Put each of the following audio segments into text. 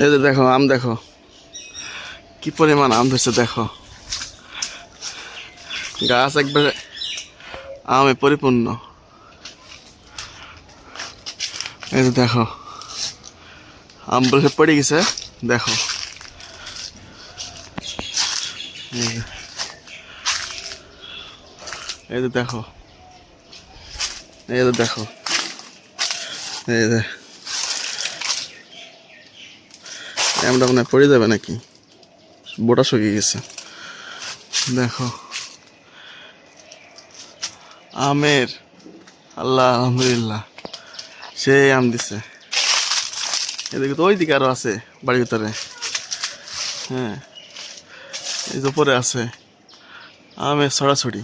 এই যে দেখো, আম দেখো। কি পরিমাণ আম ধরছে, দেখো। গাছ একবারে আমে পরিপূর্ণ। এই যে দেখো, আম বসে পড়ে গেছে, দেখো। এই যে দেখো, এই যে দেখো, এই যে। আমরা মনে পড়ে যাবে নাকি? বোটা শুকিয়ে গেছে। দেখো। আমের। আল্লাহ, আলহামদুলিল্লাহ। সেই আম দিছে। এদিকে তো ওইদিকে আরও আছে, বাড়ির ভিতরে। হ্যাঁ। এই উপরে আছে আমের ছড়াছড়ি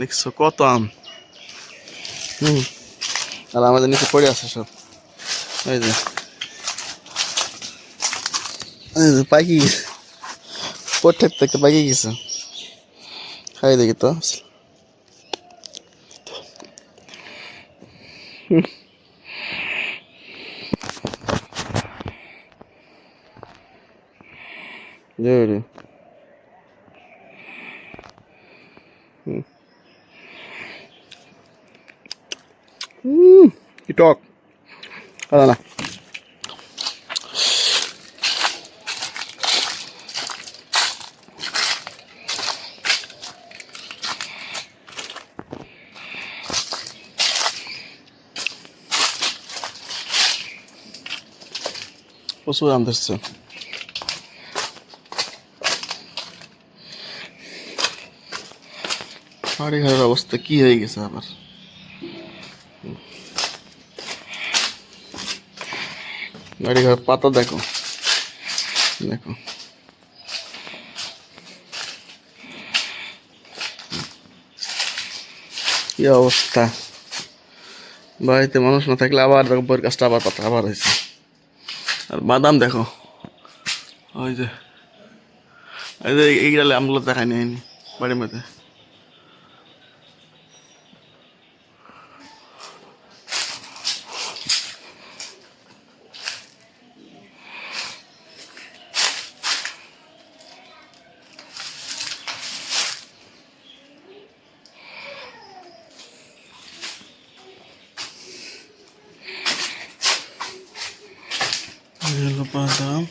দেখছ কত আম? হুম। আর আমাদের নিচে পড়ে আছে সব। এই যে। এই যে পাকি গেছে। পথের থেকে পাকি গেছে। খাই দেখি তো। হুম। জয় রে। হুম। হুম, কি টক? না। প্রচুর আম ধরছে। বাড়ি ঘরের অবস্থা কি হয়ে গেছে আবার? গাড়ি ঘর পাতা দেখো। দেখো। কি অবস্থা? বাড়িতে মানুষ না থাকলে আবার দেখো বইয়ের কাজটা আবার পাতা, আবার হয়েছে। আর বাদাম দেখো। ওই যে, এই যে এই গেলে আমগুলো দেখাই নি বাড়ির মধ্যে। এই হলো বাদাম